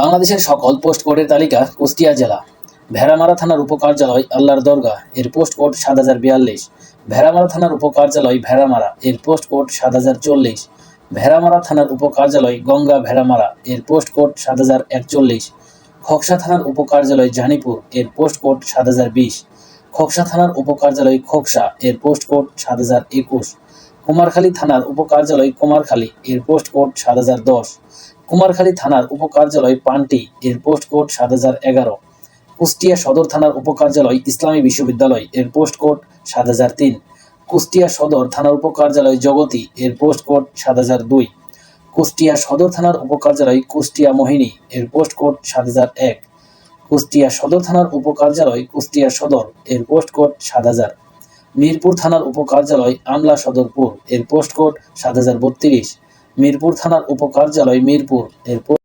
বাংলাদেশের সকল পোস্ট কোডের তালিকা কুষ্টিয়া জেলা। ভেড়ামারা থানার উপকার্যালয় আল্লাহর দরগা এর পোস্ট কোড সাত হাজার বিয়াল্লিশ। ভেড়ামারা থানার উপকার্যালয় ভেড়ামারা, এর পোস্ট কোড সাত হাজার চল্লিশ। ভেড়ামারা থানার উপকার্যালয় গঙ্গা ভেড়ামারা, এর পোস্ট কোড সাত হাজার একচল্লিশ। খোকসা থানার উপকার্যালয় জানিপুর, এর পোস্ট কোড সাত হাজার বিশ। খোকসা থানার উপকার্যালয় খোকসা, এর পোস্ট কোড সাত হাজার একুশ। কুমারখালী থানার উপকার্যালয় কুমারখালী, এর পোস্ট কোড সাত হাজার দশ। কুমারখালী থানার উপকার্যালয় পান্টি এর পোস্ট কোড সাত হাজার এগারো, কুষ্টিয়া সদর থানার উপকার্যালয় ইসলামী বিশ্ববিদ্যালয় এর পোস্ট কোড সাত হাজার তিন, কুষ্টিয়া সদর থানার উপকার্যালয় জগতি এর পোস্ট কোড সাত হাজার দুই, কুষ্টিয়া সদর থানার উপকার্যালয় কুষ্টিয়া মোহিনী এর পোস্ট কোড সাত হাজার এক, কুষ্টিয়া সদর থানার উপকার্যালয় কুষ্টিয়া সদর এর পোস্ট কোড সাত হাজার, মিরপুর থানার উপকার্যালয় আমলা সদরপুর এর পোস্ট কোড সাত হাজার বত্রিশ মিরপুর থানার উপকার্যালয় মিরপুর এর পোস্ট